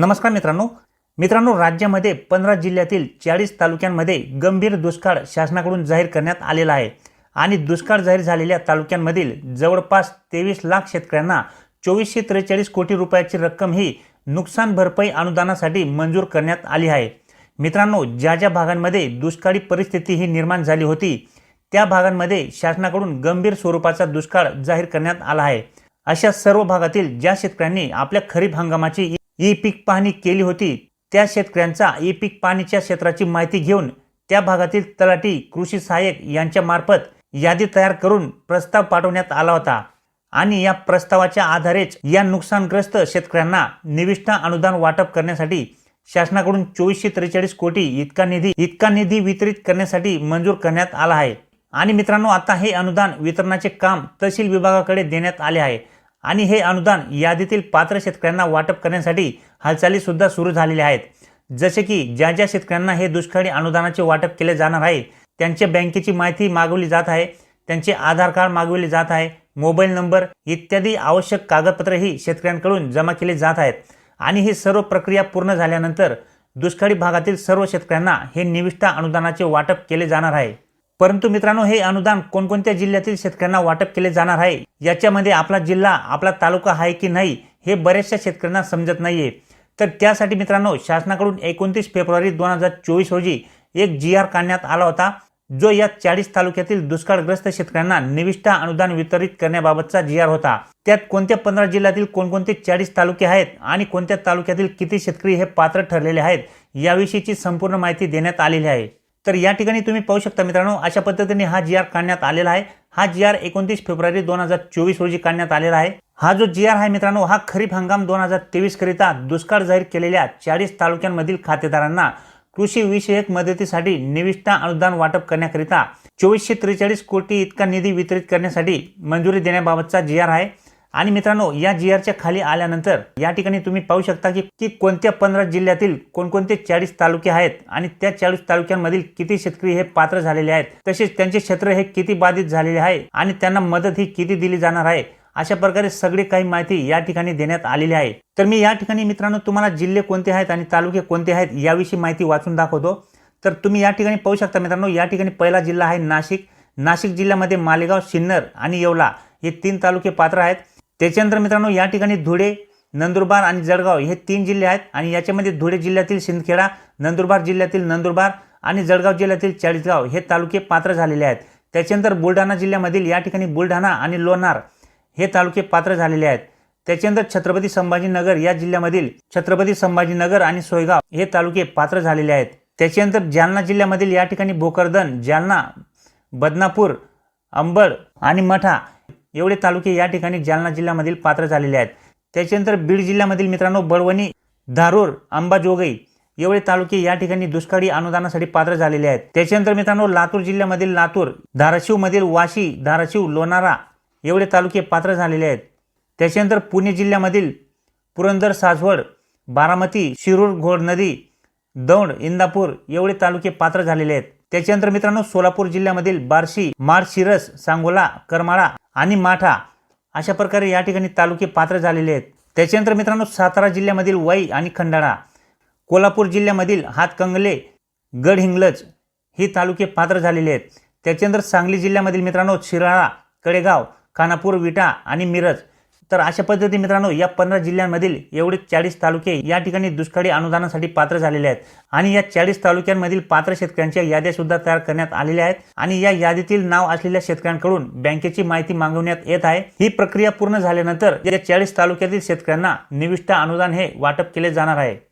नमस्कार मित्रांनो. मित्रांनो राज्यामध्ये पंधरा जिल्ह्यातील चाळीस तालुक्यांमध्ये गंभीर दुष्काळ शासनाकडून जाहीर करण्यात आलेला आहे. आणि दुष्काळ जाहीर झालेल्या तालुक्यांमधील जवळपास तेवीस लाख शेतकऱ्यांना चोवीसशे त्रेचाळीस कोटी रुपयाची रक्कम ही नुकसान भरपाई अनुदानासाठी मंजूर करण्यात आली आहे. मित्रांनो ज्या ज्या भागांमध्ये दुष्काळी परिस्थिती ही निर्माण झाली होती त्या भागांमध्ये शासनाकडून गंभीर स्वरूपाचा दुष्काळ जाहीर करण्यात आला आहे. अशा सर्व भागातील ज्या शेतकऱ्यांनी आपल्या खरीप हंगामाची ई पीक पाहणी केली होती. त्या शेतकऱ्यांचा ई पीक पाहणीच्या क्षेत्राची माहिती घेऊन त्या भागातील तलाठी कृषी सहाय्यक यांच्यामार्फत यादी तयार करून प्रस्ताव पाठवण्यात आला होता. आणि या प्रस्तावाच्या आधारेच या नुकसानग्रस्त शेतकऱ्यांना निविष्ठा अनुदान वाटप करण्यासाठी शासनाकडून चोवीसशे त्रेचाळीस कोटी इतका निधी इतका निधी वितरित करण्यासाठी मंजूर करण्यात आला आहे. आणि मित्रांनो आता हे अनुदान वितरणाचे काम तहसील विभागाकडे देण्यात आले आहे. आणि हे अनुदान यादीतील पात्र शेतकऱ्यांना वाटप करण्यासाठी हालचालीसुद्धा सुरू झालेल्या आहेत. जसे की ज्या ज्या शेतकऱ्यांना हे दुष्काळी अनुदानाचे वाटप केले जाणार आहे त्यांच्या बँकेची माहिती मागवली जात आहे त्यांचे आधार कार्ड मागवले जात आहे मोबाईल नंबर इत्यादी आवश्यक कागदपत्रेही शेतकऱ्यांकडून जमा केले जात आहेत. आणि ही सर्व प्रक्रिया पूर्ण झाल्यानंतर दुष्काळी भागातील सर्व शेतकऱ्यांना हे निविष्ठा अनुदानाचे वाटप केले जाणार आहे. परंतु मित्रांनो हे अनुदान कोणकोणत्या जिल्ह्यातील शेतकऱ्यांना वाटप केले जाणार आहे? याच्यामध्ये आपला जिल्हा आपला तालुका आहे की नाही हे बऱ्याचशा शेतकऱ्यांना समजत नाहीये. तर त्यासाठी मित्रांनो शासनाकडून एकोणतीस फेब्रुवारी दोन हजार चोवीस रोजी एक जी आर काढण्यात आला होता जो या चाळीस तालुक्यातील दुष्काळग्रस्त शेतकऱ्यांना निविष्ठा अनुदान वितरित करण्याबाबतचा जी आर होता. त्यात कोणत्या पंधरा जिल्ह्यातील कोणकोणते चाळीस तालुके आहेत आणि कोणत्या तालुक्यातील किती शेतकरी हे पात्र ठरलेले आहेत याविषयीची संपूर्ण माहिती देण्यात आलेली आहे. तर या ठिकाणी तुम्ही पाहू शकता मित्रांनो अशा पद्धतीने हा जी आर काढण्यात आलेला आहे. हा जी आर एकोणतीस फेब्रुवारी दोन हजार चोवीस रोजी काढण्यात आलेला आहे. हा जो जी आर आहे मित्रांनो हा खरीप हंगाम दोन हजार तेवीस करिता दुष्काळ जाहीर केलेल्या चाळीस तालुक्यांमधील खातेदारांना कृषी विषयक मदतीसाठी निविष्ठा अनुदान वाटप करण्याकरिता चोवीसशे त्रेचाळीस कोटी इतका निधी वितरित करण्यासाठी मंजुरी देण्याबाबतचा जी आर आहे. आणि मित्रांनो या जी आरच्या खाली आल्यानंतर या ठिकाणी तुम्ही पाहू शकता की की कोणत्या पंधरा जिल्ह्यातील कोणकोणते चाळीस तालुके आहेत आणि त्या चाळीस तालुक्यांमधील किती शेतकरी हे पात्र झालेले आहेत तसेच त्यांचे क्षेत्र हे किती बाधित झालेले आहे आणि त्यांना मदत ही किती दिली जाणार आहे अशा प्रकारे सगळी काही माहिती या ठिकाणी देण्यात आलेली आहे. तर मी या ठिकाणी मित्रांनो तुम्हाला जिल्हे कोणते आहेत आणि तालुके कोणते आहेत याविषयी माहिती वाचून दाखवतो. तर तुम्ही या ठिकाणी पाहू शकता मित्रांनो या ठिकाणी पहिला जिल्हा आहे नाशिक. नाशिक जिल्ह्यामध्ये मालेगाव सिन्नर आणि येवला हे तीन तालुके पात्र आहेत. त्याच्यानंतर मित्रांनो या ठिकाणी धुळे नंदुरबार आणि जळगाव हे तीन जिल्हे आहेत आणि याच्यामध्ये धुळे जिल्ह्यातील शिंदखेडा नंदुरबार जिल्ह्यातील नंदुरबार आणि जळगाव जिल्ह्यातील चाळीसगाव हे तालुके पात्र झालेले आहेत. त्याच्यानंतर बुलढाणा जिल्ह्यामधील या ठिकाणी बुलढाणा आणि लोणार हे तालुके पात्र झालेले आहेत. त्याच्यानंतर छत्रपती संभाजीनगर या जिल्ह्यामधील छत्रपती संभाजीनगर आणि सोयगाव हे तालुके पात्र झालेले आहेत. त्याच्यानंतर जालना जिल्ह्यामधील या ठिकाणी भोकरदन जालना बदनापूर अंबड आणि मठा एवढे तालुके या ठिकाणी जालना जिल्ह्यामधील पात्र झालेले आहेत. त्याच्यानंतर बीड जिल्ह्यामधील मित्रांनो बळवणी धारूर अंबाजोगई एवढे तालुके या ठिकाणी दुष्काळी अनुदानासाठी पात्र झालेले आहेत. त्याच्यानंतर मित्रांनो लातूर जिल्ह्यामधील लातूर धाराशिवमधील वाशी धाराशिव लोणारा एवढे तालुके पात्र झालेले आहेत. त्याच्यानंतर पुणे जिल्ह्यामधील पुरंदर सासवड बारामती शिरूर घोड नदी दौंड इंदापूर एवढे तालुके पात्र झालेले आहेत. त्याच्यानंतर मित्रांनो सोलापूर जिल्ह्यामधील बार्शी माळशिरस सांगोला करमाळा आणि माठा अशा प्रकारे या ठिकाणी तालुके पात्र झालेले आहेत. त्याच्यानंतर मित्रांनो सातारा जिल्ह्यामधील वाई आणि खंडाळा कोल्हापूर जिल्ह्यामधील हातकंगले गडहिंग्लज ही तालुके पात्र झालेले आहेत. त्याच्यानंतर सांगली जिल्ह्यामधील मित्रांनो शिराळा कडेगाव खानापूर विटा आणि मिरज तर अशा पद्धती मित्रांनो या पंधरा जिल्ह्यांमधील एवढे चाळीस तालुके या ठिकाणी दुष्काळी अनुदानासाठी पात्र झालेले आहेत. आणि या चाळीस तालुक्यांमधील पात्र शेतकऱ्यांच्या याद्या सुद्धा तयार करण्यात आलेल्या आहेत. आणि या यादीतील नाव असलेल्या शेतकऱ्यांकडून बँकेची माहिती मागवण्यात येत आहे. ही प्रक्रिया पूर्ण झाल्यानंतर या चाळीस तालुक्यातील शेतकऱ्यांना निविष्ट अनुदान हे वाटप केले जाणार आहे.